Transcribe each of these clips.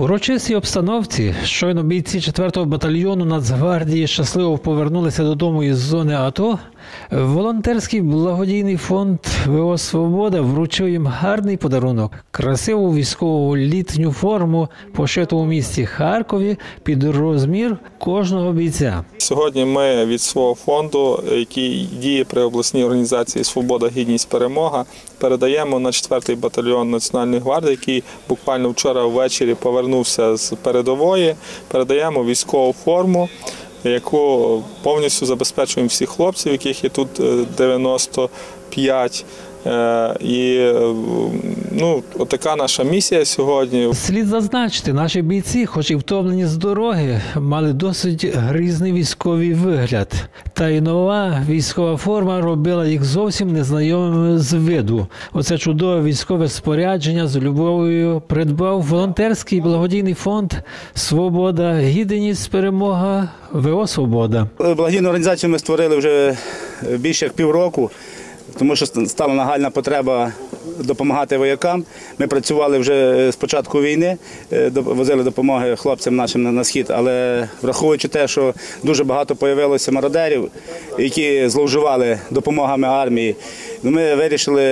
Урочистій обстановці щойно бійці 4-го батальйону Нацгвардії щасливо повернулися додому із зони АТО. Волонтерський благодійний фонд ВО Свобода вручив їм гарний подарунок красиву військову літню форму, пошиту у місті Харкові під розмір кожного бійця. Сьогодні ми від свого фонду, який діє при обласній організації Свобода, гідність, перемога, передаємо на 4-й батальйон Національної гвардії, який буквально вчора ввечері повернувся з передової. Передаємо військову форму, яку повністю забезпечуємо всіх хлопців, яких є тут е, 95. Е, І ну, отака наша місія сьогодні. Слід зазначити, наші бійці, хоч і втомлені з дороги, мали досить грізний військовий вигляд. Та й нова військова форма робила їх зовсім незнайомими з виду. Оце чудове військове спорядження з любов'ю придбав волонтерський благодійний фонд Свобода, гідність, перемога, ВО Свобода. Благодійну організацію ми створили вже більше як півроку, тому що стала нагальна потреба допомагати воякам. Ми працювали вже з початку війни, е, возили допомоги хлопцям нашим на- схід, але враховуючи те, що дуже багато появилося мародерів, які зловживали допомогами армії, ми вирішили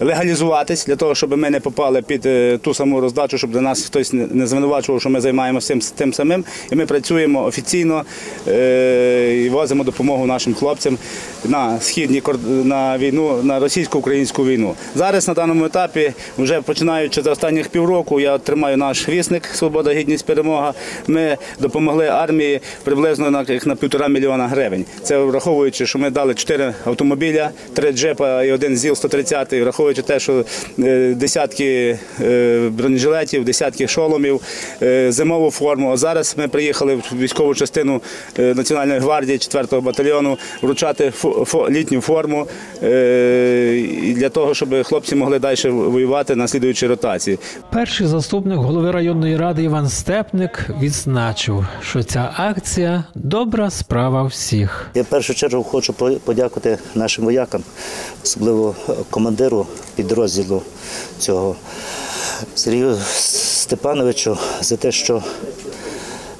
легалізуватись для того, щоб ми не попали під е, ту саму роздачу, щоб до нас хтось не звинувачував, що ми займаємося тим самим. І ми працюємо офіційно е, і возимо допомогу нашим хлопцям на східні на війну, на російсько-українську війну. Зараз на даному етапі, вже починаючи з останніх півроку, я тримаю наш вісник Свобода, гідність, перемога. Ми допомогли армії приблизно на, півтора мільйона гривень. Це враховуючи, що ми дали чотири автомобіля, три джепа і один ЗІЛ 130, враховуючи те, що е, десятки е, бронежилетів, десятки шоломів, е, зимову форму. А зараз ми приїхали в військову частину Національної гвардії 4-го батальйону вручати літню форму для того, щоб хлопці могли далі воювати на слідуючій ротації. Перший заступник голови районної ради Іван Степник відзначив, що ця акція добра справа всіх. Я в першу чергу хочу по- подякувати нашим воякам, особливо е, командиру підрозділу цього Сергію Степановичу за те, що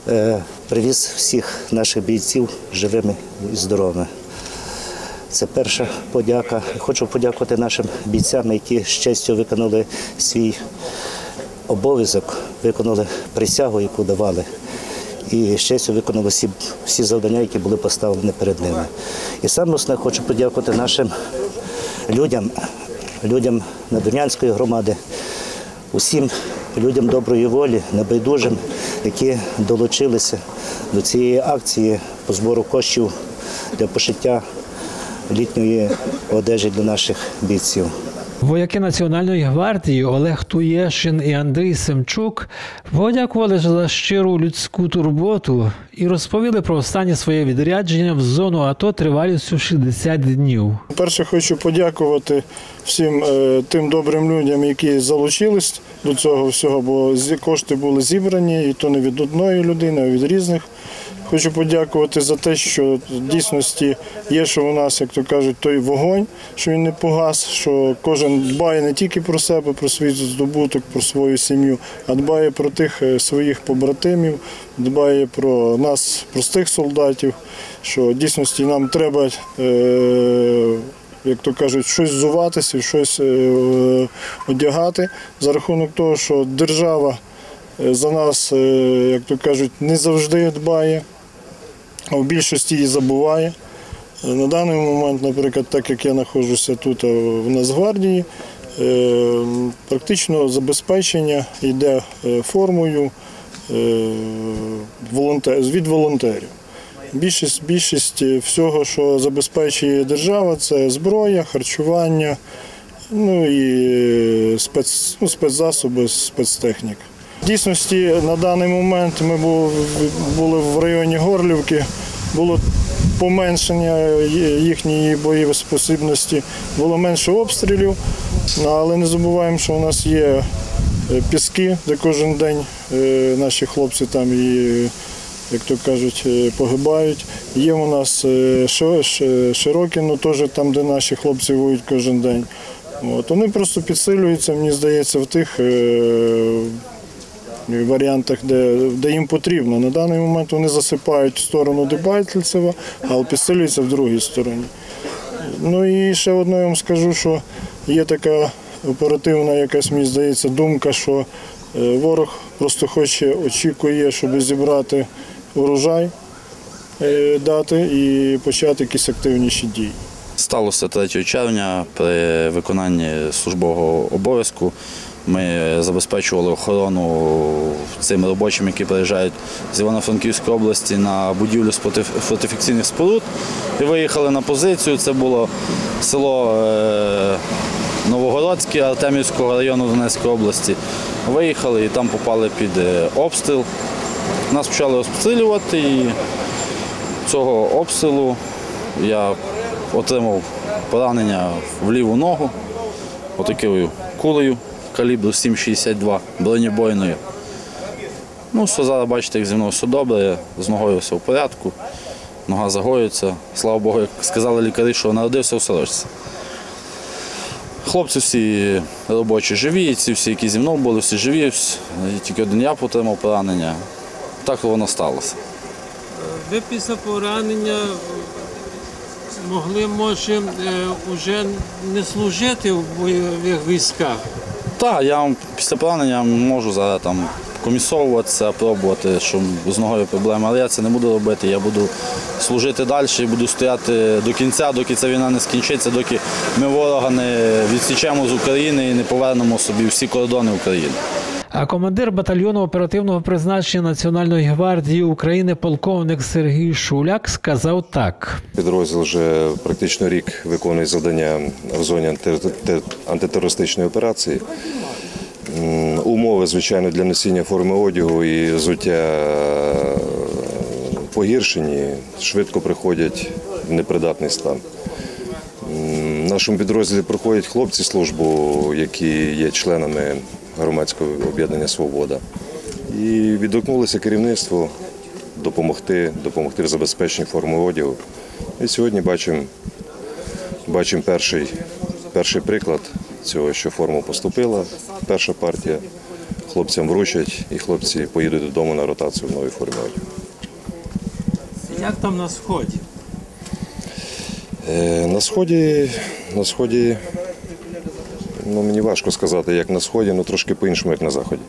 е, привіз всіх наших бійців живими і здоровими. Це перша подяка. Хочу подякувати нашим бійцям, які з честю виконали свій обов'язок, виконали присягу, яку давали. І з честю виконали всі, всі завдання, які були поставлені перед ними. І саме хочу подякувати нашим людям, людям Надонянської громади, усім людям доброї волі, небайдужим, які долучилися до цієї акції по збору коштів для пошиття літньої одежі для наших бійців. Вояки Національної гвардії Олег Туєшин і Андрій Семчук подякували за щиру людську турботу і розповіли про останнє своє відрядження в зону АТО тривалістю 60 днів. Перше хочу подякувати всім е, тим добрим людям, які залучились до цього всього, бо кошти були зібрані, і то не від одної людини, а від різних. Хочу подякувати за те, що в дійсності є, що у нас, як то кажуть, той вогонь, що він не погас, що кожен дбає не тільки про себе, про свій здобуток, про свою сім'ю, а дбає про тих е, своїх побратимів, дбає про нас, простих солдатів, що в дійсності нам треба. Е- як то кажуть, щось зуватися, щось е, одягати за рахунок того, що держава за нас, як то кажуть, не завжди дбає, а в більшості її забуває. На даний момент, наприклад, так як я знаходжуся тут в Нацгвардії, е, практично забезпечення йде е, формою е, від волонтерів. Більшість, більшість всього, що забезпечує держава, це зброя, харчування, ну і спец, ну, спецзасоби, спецтехніка. В дійсності на даний момент ми були в районі Горлівки, було поменшення їхньої боєспосібності, було менше обстрілів, Ну, але не забуваємо, що у нас є е, піски, де кожен день е, наші хлопці там і як то кажуть, е, погибають. Є у нас е, Шо- теж там, де наші хлопці воюють кожен день. От. Вони просто підсилюються, мені здається, в тих, в варіантах, де, де їм потрібно. На даний момент вони засипають в сторону Дебальцева, а підсилюються в другій стороні. Ну і ще одне я вам скажу, що є така оперативна, якась мені здається, думка, що е, ворог просто хоче, очікує, щоб зібрати урожай, е, дати і почати якісь активніші дії. Сталося 3 червня при виконанні службового обов'язку. Ми забезпечували охорону цим робочим, які приїжджають з Івано-Франківської області на будівлю фортифікаційних споруд. І виїхали на позицію. Це було село е, Новогородське Артемівського району Донецької області. Виїхали і там попали під е, обстріл. Нас почали обстрілювати і цього обстрілу я отримав поранення в ліву ногу отакою кулею калібру 7,62 бронебойною. Ну, що зараз бачите, як зі мною все добре, з ногою все в порядку, нога загоюється. Слава Богу, як сказали лікарі, що народився в сорочці. Хлопці всі робочі живі, ці всі, які зі мною були, всі живі, тільки один я отримав поранення. Так воно сталося. Ви після поранення могли, може, вже не служити в бойових військах. Так, я вам після поранення можу зараз там комісовуватися, пробувати, що з ногою проблеми, але я це не буду робити. Я буду служити далі і буду стояти до кінця, доки ця війна не скінчиться, доки ми ворога не відсічемо з України і не повернемо собі всі кордони України. Командир батальйону оперативного призначення Національної гвардії України полковник Сергій Шуляк сказав так. Підрозділ вже практично рік виконує завдання в зоні антитерористичної операції. Умови, звичайно, для носіння форми одягу і взуття е, погіршені, швидко приходять в непридатний стан. В нашому підрозділі проходять хлопці службу, які є членами громадського об'єднання Свобода. І відгукнулося керівництво допомогти, допомогти в забезпеченні форми одягу. І сьогодні бачимо, бачимо перший, перший приклад цього, що форма поступила. Перша партія. Хлопцям вручать, і хлопці поїдуть додому на ротацію в новій формі одягу. Як там на сході? Е, На сході, на сході, ну мені важко сказати, як на сході, але трошки по-іншому, як на заході.